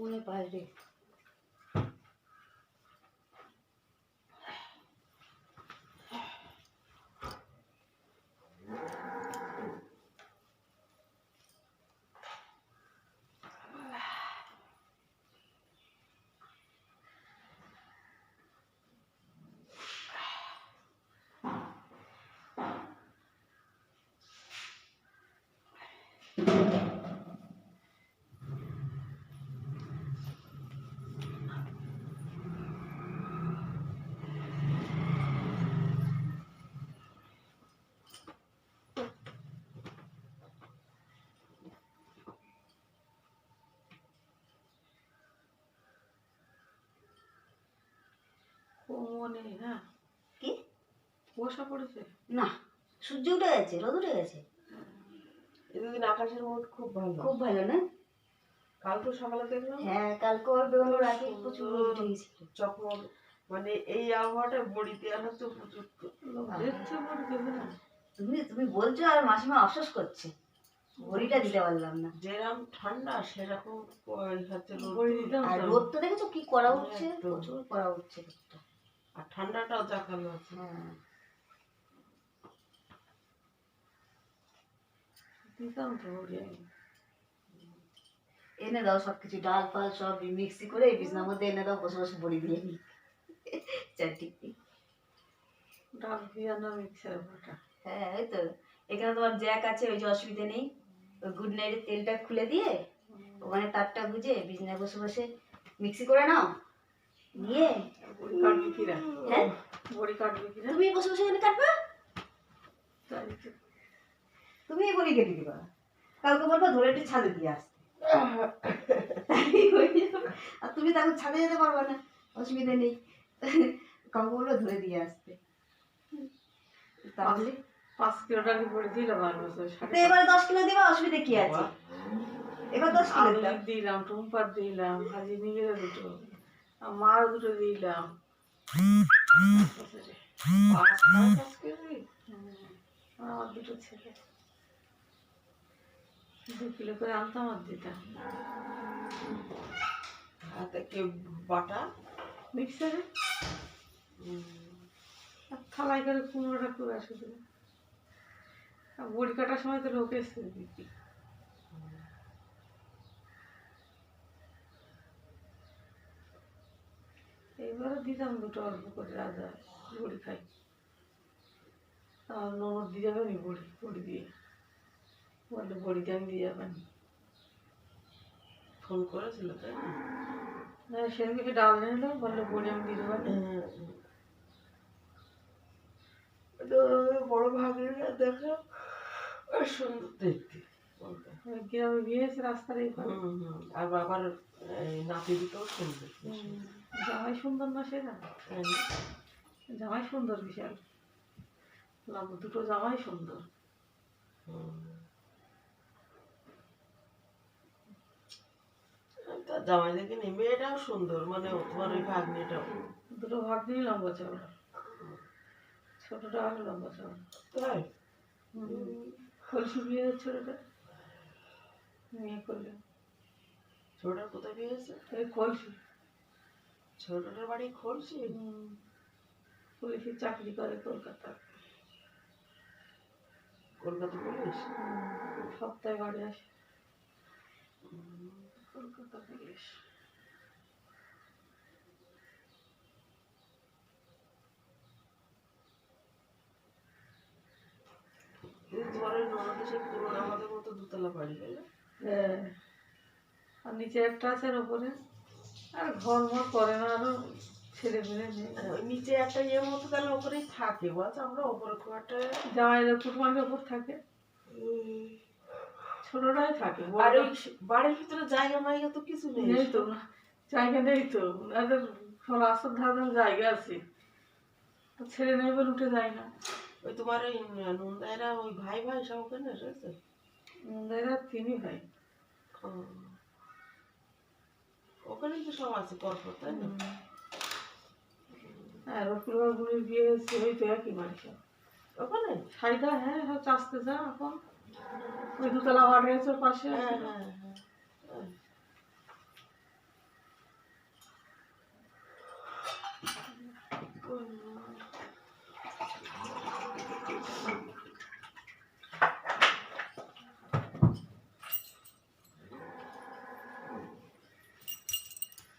তো মনে বাইরে না? কি? কুয়াশা পড়েছে? না সূর্য উঠে গেছে রোদ উঠে গেছে। এদিন আকাশের মুড খুব ভালো। খুব ভালো না? কালকে সকালে দেখলাম। হ্যাঁ কালকে আর বেরোনোর আগে প্রচুর রোদ উঠে গেছিল। চকমক। মানে এই আবহাওয়াটা বড়ি দেওয়া হচ্ছে প্রচুর তুমি তুমি বলছো আর মাসিমা আফসোস করছে। বড়িটা দিতে পারলাম না। যেরকম ঠান্ডা সেরকম হচ্ছে রোদ। তো। দেখেছ কি করা উঠছে? প্রচুর করা উঠছে রোদটা। আর ঠান্ডাটাও দেখানো আছে। হ্যাঁ। দিতাম তো এনে দাও সব কিছু ডাল ফাল সব মিক্সি করে এই বিছনার মধ্যে এনে দাও বসে বসে বড়ি দিয়ে নি। চারটি ডাল দিয়া না মিক্সার বাটা। হ্যাঁ ওই তো। এখানে তোমার জ্যাক আছে ওই যে অসুবিধা নেই। ওই গুড নাইটের তেলটা খুলে দিয়ে ওখানে তারটা গুজে বিছনায় বসে বসে মিক্সি করে নাও। নিয়ে কাটবি কিরা? হ্যাঁ? বড়ি কাটবি কিরা? তুমি বসে বসে এখানে কাটবা? তাই তো। বড়ি কেটে দিবা। কাউকে বলব ধরে একটু ছাদে দিয়ে আসতে। আর তুমি তখন ছাদে যেতে পারবে না অসুবিধা নেই। কাউকে বলব ধরে দিয়ে আসতে। তাহলে? পাঁচ কিলো টাকা বড়ি দিলাম আর তো এবার দশ কিলো দিবা অসুবিধা কি আছে? এবার দশ কিলো দিলাম দিলাম টুম্পার দিলাম ভাজি নিজেরা দুটো। মার দুটো দিলাম। আমার দুটো ছেলে। দু কিলো করে আনতাম আর দিতাম। হাতে কে বাটা? মিক্সারে? থালায় করে কুমড়োটা করে আসে। বড়ি কাটার সময় তো লোক এসছে দিদি দিতাম দুটো অল্প করে রাজা বড়ি খাই আর ননদ দিয়ে যাবে নি বড়ি বড়ি দিয়ে। বললে বড়িতে আমি দিয়ে যাবেন ফোন করেছিল তাই না না সেদিনকে ডাল নিল বললে বড়ি আমি দিয়ে দেবেন হ্যাঁ। তো বড় ভাগিনা দেখো আর সুন্দর দেখতে। গ্রামে বিয়ে হয়েছে রাস্তার এই। আর বাবার নাতি সুন্দর জামাই সুন্দর না সেটা জামাই সুন্দর বিশাল দুটো জামাই সুন্দর জামাই দেখিনি মেয়েটাও সুন্দর মানে তোমার ওই ভাগ্নিটাও দুটো ভাগ নিয়ে লম্বা চওড়া ছোটটা আরও লম্বা চওড়া তাই বিয়ে হচ্ছে ছোটটা করলে। ছোটার কোথায় এই ছোটটার বাড়ি পুলিশের চাকরি করে কলকাতা। কলকাতা পুলিশ? সপ্তাহে বাড়ি আসে। কলকাতা পুলিশ। ওই ননদের সেই পুরোনো আমাদের মতো দুতলা বাড়ি তাই না? হ্যাঁ। আর নিচে একটা আছে আর ওপরে আর ঘর মর করে না আরও ছেলে ওই নিচে একটা ইয়ের মতো তাহলে ওপরেই থাকে বলছে? আমরা ওপরে খুব একটা জামাইয়ের ওপর থাকে। ছোটটাই থাকে বাড়ির ভিতরে জায়গা মাইগা তো কিছু নেই। তো জায়গা নেই তো। ওনাদের সব রাস্তার ধারে ধারে জায়গা আছে। ছেলে নেই বলে উঠে যায় না। ওই তোমার ওই ওই ভাই ভাই সব ওখানে রয়েছে? এরা তিনি ভাই ও। তো সব আছে পরপর তাই না? হ্যাঁ রকুলবার গুলির বিয়ে হয়েছে ওই তো একই বাড়ি সব। ওখানে? সাইডা হ্যাঁ সব চাষতে যা এখন। ওই দুতলা আছে ওর পাশে হ্যাঁ হ্যাঁ হ্যাঁ।